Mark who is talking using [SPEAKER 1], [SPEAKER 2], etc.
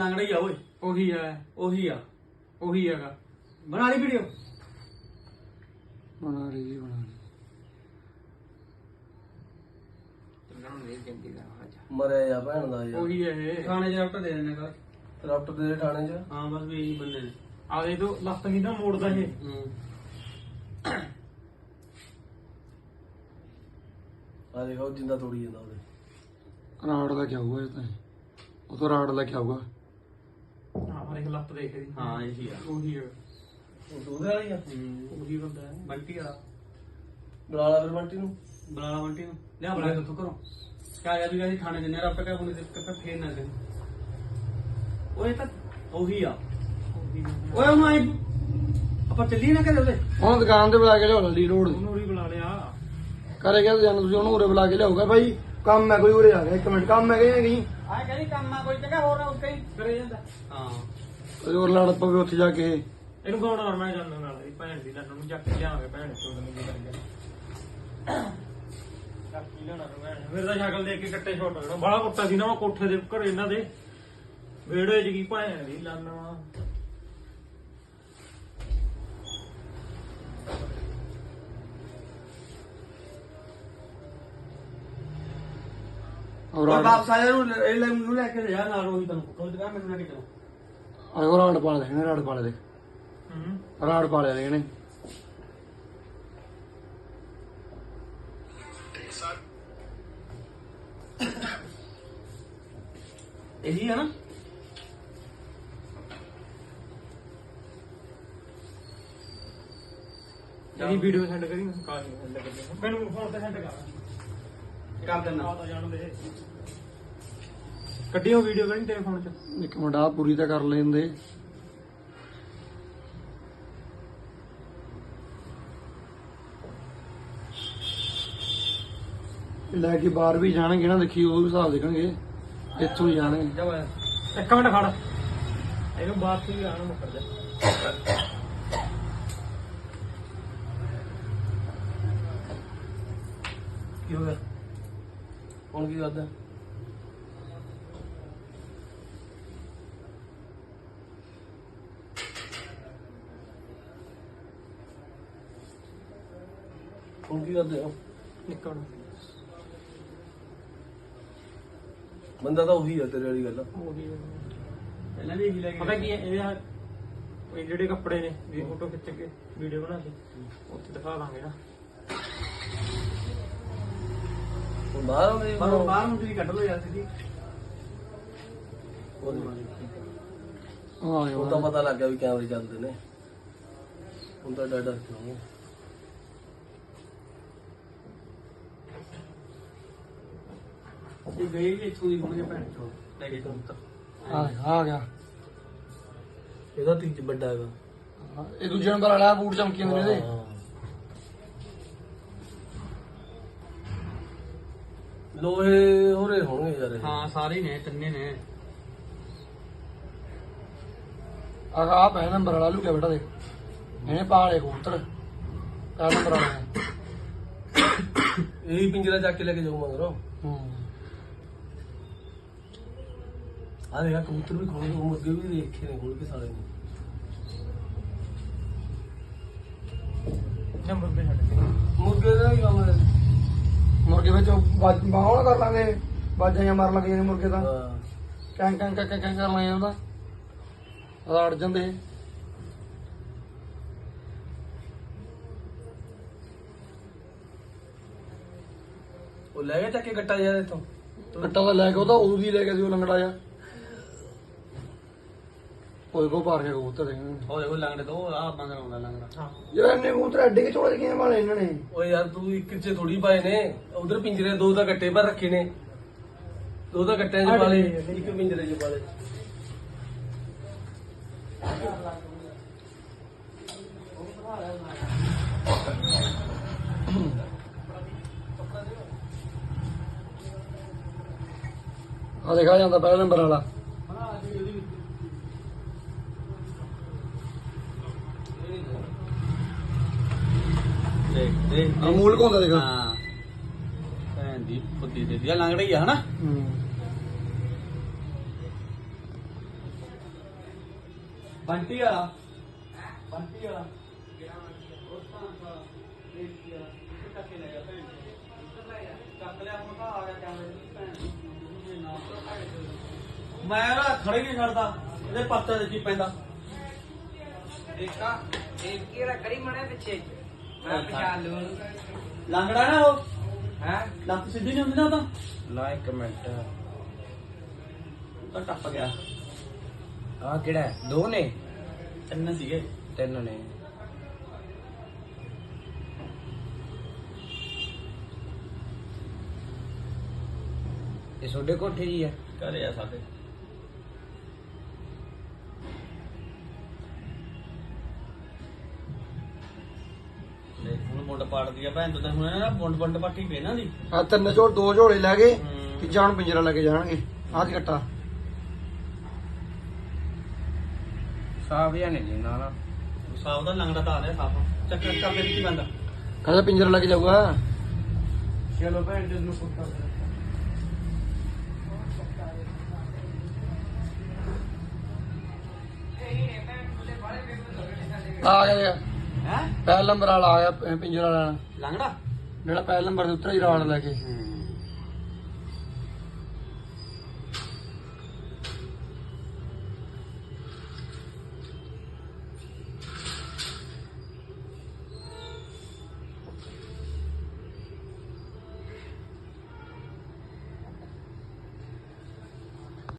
[SPEAKER 1] ਲੰਗੜਾ ਹੀ ਆ ਓਏ।
[SPEAKER 2] ਉਹੀ ਹੈ
[SPEAKER 1] ਉਹੀ ਆ।
[SPEAKER 2] ਉਹੀ ਹੈਗਾ।
[SPEAKER 1] ਬਣਾ ਲਈ ਵੀਡੀਓ
[SPEAKER 2] ਬਣਾ ਰਹੀ ਜੀ ਬਣਾ ਰਹੀ
[SPEAKER 3] ਮਰਿਆ ਜਾ ਭੈਣ ਦਾ ਯਾਰ।
[SPEAKER 2] ਉਹੀ ਹੈ ਇਹ।
[SPEAKER 1] ਥਾਣੇ ਚ ਰਫਟ ਦੇ ਦੇਣੇ ਕਰ
[SPEAKER 3] ਰਫਟ ਦੇ ਥਾਣੇ 'ਚ
[SPEAKER 1] ਹਾਂ ਬਸ ਵੀ ਇਹੀ ਬੰਦੇ ਨੇ।
[SPEAKER 2] ਆ ਦੇ ਤੋ ਲੱਤ ਨਹੀਂ ਨਾ ਮੋੜਦਾ ਇਹ।
[SPEAKER 1] ਹੂੰ।
[SPEAKER 3] ਆ ਦੇਖੋ ਜਿੰਦਾ ਤੋੜੀ ਜਾਂਦਾ ਉਹਦੇ।
[SPEAKER 2] ਰਾੜ ਦਾ ਕੀ ਹੋਊਗਾ ਇਹ ਤਾਂ। ਉਹ ਤੋਂ ਰਾੜ ਦਾ ਕੀ ਹੋਊਗਾ
[SPEAKER 1] ਇੱਕ ਲੱਤ ਦੇਖ ਇਹਦੀ ਹਾਂ ਇਹੀ ਆ।
[SPEAKER 2] ਉਹੀ ਹੈ
[SPEAKER 3] ਉਹ ਉਹਦੇ ਵਾਲੀ ਆ।
[SPEAKER 1] ਹੂੰ। ਉਹੀ ਬੰਦਾ ਹੈ। ਬੰਟੀ ਵਾਲਾ।
[SPEAKER 3] ਬੁਲਾ ਲਾ ਫਿਰ ਬੰਟੀ ਨੂੰ।
[SPEAKER 1] ਬੁਲਾ ਲਾ ਬੰਟੀ ਨੂੰ। ਲਿਆ ਬੁਲਾ ਕੇ ਤੂੰ ਕਰੋ ਕਿਆ ਯਾਰ ਵੀ ਅਸੀਂ ਥਾਣੇ ਜੰਨੇ ਰਫਟ ਕਾ ਹੁਣ ਦਿੱਕਤ ਤਾਂ ਫੇਰ ਨਾ ਦੇ ਓਏ ਤਾਂ ਉਹੀ ਆ। ਓਏ ਉਹਨੂੰ ਆਈ ਆਪਾਂ ਚੱਲੀਏ ਨਾ ਕਰੇ ਉਹਦੇ
[SPEAKER 2] ਉਹਨੂੰ ਦੁਕਾਨ ਤੇ ਬੁਲਾ ਕੇ ਲਿਆਓ ਲੱਲੀ ਰੋਡ।
[SPEAKER 1] ਉਹਨੂੰ ਉਰੀ ਬੁਲਾ ਲਿਆ।
[SPEAKER 2] ਕਰੇ ਗਿਆ ਜਾਨ ਤੁਸੀਂ ਉਹਨੂੰ ਉਰੇ ਬੁਲਾ ਕੇ ਲਿਆਓਗਾ। ਭਾਈ ਕੰਮ ਹੈ ਕੋਈ ਉਰੇ ਆ ਗਿਆ। ਇੱਕ ਮਿੰਟ ਕੰਮ ਹੈ ਕਿ ਨਹੀਂ?
[SPEAKER 1] ਆ ਕਹਿੰਦੀ ਕੰਮ ਆ ਕੋਈ ਜਗ੍ਹਾ ਹੋਰ ਨਾ ਉੱਤੇ ਹੀ। ਕਰੇ ਜਾਂਦਾ। ਹਾਂ।
[SPEAKER 2] ਲੜ ਪਵੇ ਉੱਥੇ ਜਾ ਕੇ।
[SPEAKER 1] ਇਹਨੂੰ ਕੌਣ ਔਰ ਮੈਂ ਜਾਂਦਾ ਨਾਲ ਇਹ ਭੈਣ ਦੀ ਲੰਨ ਨੂੰ ਚੱਕ ਕੇ ਲਿਆਵਾਂਗੇ ਭੈਣ ਨੂੰ ਚੱਕ ਕੇ ਤਾਂ ਭੈਣ ਮੇਰੇ ਤਾਂ ਸ਼ਕਲ ਦੇਖ ਕੇ ਕੱਟੇ ਛੋਟ ਹੋਣਾ ਬੜਾ ਕੁੱਤਾ ਸੀ ਨਾ ਮੈਂ ਕੋਠੇ ਦੇ ਘਰੇ ਇਹਨਾਂ ਦੇ। ਵਿਹੜੇ 'ਚ ਕੀ ਭੈਣ ਦੀ ਵਾ
[SPEAKER 2] ਹੋਰ
[SPEAKER 1] ਔਰ ਵਾਪਸ ਆ ਜਾ ਨੂੰ ਇਹ ਲੈ ਨੂੰ ਲੈ ਕੇ ਜਾ ਨਾਲ ਉਹੀ ਤੈਨੂੰ ਕੋਈ ਦੁਕਾਨ ਮੈਨੂੰ ਲੈ ਕੇ ਚਲੋ।
[SPEAKER 2] ਆਹ ਰਾੜ ਪਾ ਲੈ ਇਹਨੇ ਰਾੜ ਪਾ ਲੈ ਦੇਖ।
[SPEAKER 1] ਹੂੰ।
[SPEAKER 2] ਰਾੜ ਪਾ ਲਿਆ ਇਹਨੇ।
[SPEAKER 1] ਇਹੀ ਹੈ ਨਾ।
[SPEAKER 2] ਇਹਦੀ ਵੀਡੀਓ ਸੈਂਡ ਕਰੀ ਕਾਲ
[SPEAKER 1] ਮੈਨੂੰ ਫੋਨ ਤੇ ਸੈਂਡ ਕਰ। ਕਰ ਦੇਣਾ ਤਾਂ
[SPEAKER 2] ਕੱਢਿਓ ਵੀਡੀਓ ਕਰੀ ਤੇਰੇ ਫੋਨ 'ਚ। ਇੱਕ ਮਿੰਟ ਆ ਪੂਰੀ ਤਾਂ ਕਰ ਲੈਂਦੇ। ਲੈ ਕੇ ਬਾਹਰ ਵੀ ਜਾਣਗੇ ਨਾ ਦੇਖੀ ਉਹ ਵੀ ਹਿਸਾਬ ਦੇਖਣਗੇ ਇੱਥੋਂ ਹੀ ਜਾਣਗੇ।
[SPEAKER 1] ਜਾ। ਇੱਕ ਮਿੰਟ ਖੜ। ਇਹਨੂੰ ਬਾਤ ਹੀ ਆਣ ਮੁੱਕਰ ਜਾ।
[SPEAKER 3] ਕੀ ਹੋ ਗਿਆ? ਹੁਣ ਕੀ ਕਰਦਾ? ਹੁਣ ਕੀ ਕਰਦੇ ਹੋ?
[SPEAKER 2] ਨਿਕਲ।
[SPEAKER 3] ਬੰਦਾ ਤਾਂ ਉਹੀ ਆ ਤੇਰੇ ਵਾਲੀ ਗੱਲ।
[SPEAKER 1] ਪਹਿਲਾਂ ਵੀ ਇਹੀ
[SPEAKER 2] ਪਤਾ ਕੀ ਹੈ ਇਹ ਆ- ਇਹ ਜਿਹੜੇ ਕੱਪੜੇ ਨੇ ਇਹ ਫੋਟੋ ਖਿੱਚ ਕੇ ਵੀਡੀਓ ਬਣਾ ਕੇ ਉੱਥੇ ਦਿਖਾ ਦਾਂਗੇ ਨਾ।
[SPEAKER 3] ਹੁਣ ਬਾਹਰ ਆਉਂਦੇ
[SPEAKER 1] ਪਰ ਉਹ। ਬਾਹਰ ਨੂੰ ਤੁਸੀਂ ਕੱਢ ਲਓ ਯਾਰ ਸਿੱਧੀ
[SPEAKER 3] ਹੁਣ ਤਾਂ ਪਤਾ ਲੱਗ ਗਿਆ ਵੀ ਕੈਮਰੇ ਚੱਲਦੇ ਨੇ। ਹੁਣ ਤਾਂ ਡਰ ਡਰ ਕਿਉਂ
[SPEAKER 1] ਇਹ ਗਏ ਵੀ ਇੱਥੋਂ ਦੀ ਹੋਣਗੇ ਭੈਣ ਚੋ ਲੈ ਕੇ ਕਬੂਤਰ।
[SPEAKER 2] ਆ ਆ ਗਿਆ।
[SPEAKER 3] ਇਹਦਾ ਤੀਜ ਵੱਡਾ ਹੈਗਾ।
[SPEAKER 2] ਇਹ ਦੂਜੇ ਨੰਬਰ ਵਾਲਾ ਬੂਟ ਚਮਕੀ ਜਾਂਦੇ ਨੇ ਇਹਦੇ
[SPEAKER 3] ਹਾਂ। ਲੋਹੇ ਹੋਰੇ ਹੋਣਗੇ ਯਾਰ ਇਹ।
[SPEAKER 1] ਹਾਂ ਸਾਰੇ ਹੀ ਨੇ ਤਿੰਨੇ ਨੇ।
[SPEAKER 2] ਆ ਆ ਪਹਿਲਾ ਨੰਬਰ ਵਾਲਾ ਲੁਕਿਆ ਬੇਟਾ ਦੇਖ ਇਹਨੇ ਪਾਲੇ ਕਬੂਤਰ। ਪਹਿਲਾ ਨੰਬਰ ਵਾਲਾ ਨੇ
[SPEAKER 3] ਇਹੀ ਪਿੰਜਰਾ ਚੱਕ ਕੇ ਲੈ ਕੇ ਜਾਊ ਮਗਰੋਂ।
[SPEAKER 2] ਹੂੰ।
[SPEAKER 3] ਆ ਦੇਖਾ ਕਬੂਤਰ ਵੀ ਖੋਲ ਕੇ ਮੁਰਗੇ ਵੀ ਦੇਖੇ ਨੇ ਖੋਲ ਕੇ ਸਾਲੇ ਨੇ।
[SPEAKER 2] ਨੰਬਰ ਤੇ ਛੱਡ
[SPEAKER 3] ਮੁਰਗੇ ਦਾ ਵੀ ਕੰਮ ਹੈ।
[SPEAKER 2] ਮੁਰਗੇ ਵਿੱਚ ਬਾਹਣਾ ਕਰ ਲਾਂਗੇ। ਬਾਜਾਂ ਜਾਂ ਮਾਰਨ ਲੱਗ ਜਾਂਦੇ ਮੁਰਗੇ ਤਾਂ।
[SPEAKER 3] ਹਾਂ।
[SPEAKER 2] ਕਾਂ ਕਾਂ ਕਾਂ ਕਾਂ ਕਰ ਲਾਂਗੇ ਉਹਦਾ। ਅੜ ਜਾਂਦੇ।
[SPEAKER 3] ਉਹ ਲੈ ਗਿਆ ਚੱਕ ਕੇ ਗੱਟਾ ਯਾਰ ਇੱਥੋਂ
[SPEAKER 2] ਕੱਟਾ ਤਾਂ ਲੈ ਕੇ ਉਹਦਾ ਉਦੋਂ ਦੀ ਲੈ ਕੇ ਸੀ ਉਹ ਲੰਗੜਾ ਜਾ ਉਹਦੇ ਕੋ ਪਾਰ ਕੇ ਕਬੂਤਰ ਦੇ
[SPEAKER 1] ਉਹ ਦੇਖੋ ਲੰਗੜੇ ਤੋਂ ਆ ਬੰਦ ਆਉਂਦਾ ਲੰਗੜਾ।
[SPEAKER 2] ਯਾਰ ਇੰਨੇ ਕਬੂਤਰ ਐਡੇ ਕਿ ਚੋੜੇ ਕਿਵੇਂ ਵਾਲੇ ਇਹਨਾਂ ਨੇ?
[SPEAKER 3] ਓਏ ਯਾਰ ਤੂੰ ਇੱਕ ਚ ਥੋੜੀ ਪਾਏ ਨੇ ਉਧਰ ਪਿੰਜਰੇ ਦੋ ਤਾਂ ਗੱਟੇ ਪਰ ਰੱਖੇ ਨੇ। ਦੋ ਤਾਂ ਗੱਟਿਆਂ ਚ ਪਾਲੇ ਇੱਕ ਪਿੰਜਰੇ ਚ ਪਾਲੇ
[SPEAKER 2] ਆ ਦੇਖਾ ਜਾਂਦਾ ਪਹਿਲਾ ਨੰਬਰ ਵਾਲਾ।
[SPEAKER 1] ਦੇਖ ਦੇਖ
[SPEAKER 2] ਅਮੂਲ ਕੋਂਦਾ ਦੇਖ।
[SPEAKER 1] ਹਾਂ। ਭੈਣ ਦੀ ਦਿਆ ਲੰਗੜਾ ਆ ਹਨਾ? ਬੰਟੀ ਵਾਲਾ। ਬੰਟੀ ਵਾਲਾ। ਤਾਂ ਤਾਂ ਮੈਂ ਨਾ ਖੜੇ ਨਹੀਂ ਛੱਡਦਾ। ਇਹਦੇ ਪੱਤੇ ਦੇ ਕੀ ਪੈਂਦਾ?
[SPEAKER 4] ਦੇਖਾ। ਦੇਖ ਕੇ ਰੱਖੜੀ ਮੜੇ ਪਿੱਛੇ। ਮੈਂ ਪਛਾਣ ਲੂ
[SPEAKER 1] ਲੰਗੜਾ ਨਾ ਉਹ।
[SPEAKER 4] ਹੈ?
[SPEAKER 1] ਲੱਤ ਸਿੱਧੀ ਨਹੀਂ ਹੁੰਦੀ ਨਾ ਉਹ ਤਾਂ।
[SPEAKER 4] ਨਾ ਇੱਕ ਮਿੰਟ।
[SPEAKER 1] ਉਹ ਤਾਂ ਟੱਪ ਗਿਆ।
[SPEAKER 4] ਆ ਕਿਹੜਾ ਹੈ? ਦੋ ਨੇ?
[SPEAKER 1] ਤਿੰਨ ਸੀਗੇ।
[SPEAKER 4] ਤਿੰਨ ਨੇ। ਇਹ ਕੋਠੇ ਜੀ ਹੈ?
[SPEAKER 1] ਘਰੇ ਆ ਸਾਡੇ। ਮੁੰਡ ਪਾੜਦੀ ਆ ਭੈਣ ਤੋਂ ਤਾਂ ਹੁਣ ਨਾ ਮੁੰਡ ਮੁੰਡ ਪੱਟੀ ਪਈ ਨਾ ਦੀ।
[SPEAKER 2] ਆ ਤਿੰਨ ਝੋਲ ਦੋ ਝੋਲੇ ਲੈ ਗਏ
[SPEAKER 1] ਹੂੰ।
[SPEAKER 2] ਤੀਜਾ ਹੁਣ ਪਿੰਜਰਾ ਲੈ ਕੇ ਜਾਣਗੇ। ਆਹ ਦੀ ਕੱਟਾ।
[SPEAKER 4] ਸਾਫ਼ ਜਾਂ ਨਹੀਂ ਨਾ ਨਾ।
[SPEAKER 1] ਸਾਫ਼ ਦਾ ਲੰਗੜਾ ਤਾਂ ਆ ਰਿਹਾ ਸਾਫ਼। ਚੱਕਰ ਕਰਦੇ ਵਿੱਚ ਹੀ ਬੰਦਾ।
[SPEAKER 2] ਕਹਿੰਦਾ ਪਿੰਜਰਾ ਲੈ ਕੇ ਜਾਊਗਾ।
[SPEAKER 4] ਚਲੋ ਭੈਣ ਜੀ ਨੂੰ ਪੁੱਛਾ
[SPEAKER 2] ਆ ਗਿਆ।
[SPEAKER 1] ਹੈ?
[SPEAKER 2] ਪਹਿਲ ਨੰਬਰ ਵਾਲਾ ਆ ਗਿਆ ਪ- ਪਿੰਜਰਾ ਲੈਣ।
[SPEAKER 1] ਲੰਗੜਾ
[SPEAKER 2] ਜਿਹੜਾ ਪਹਿਲ ਨੰਬਰ ਦੇ ਉੱਤਰ ਹੀ ਰਾੜ ਲੈ ਕੇ।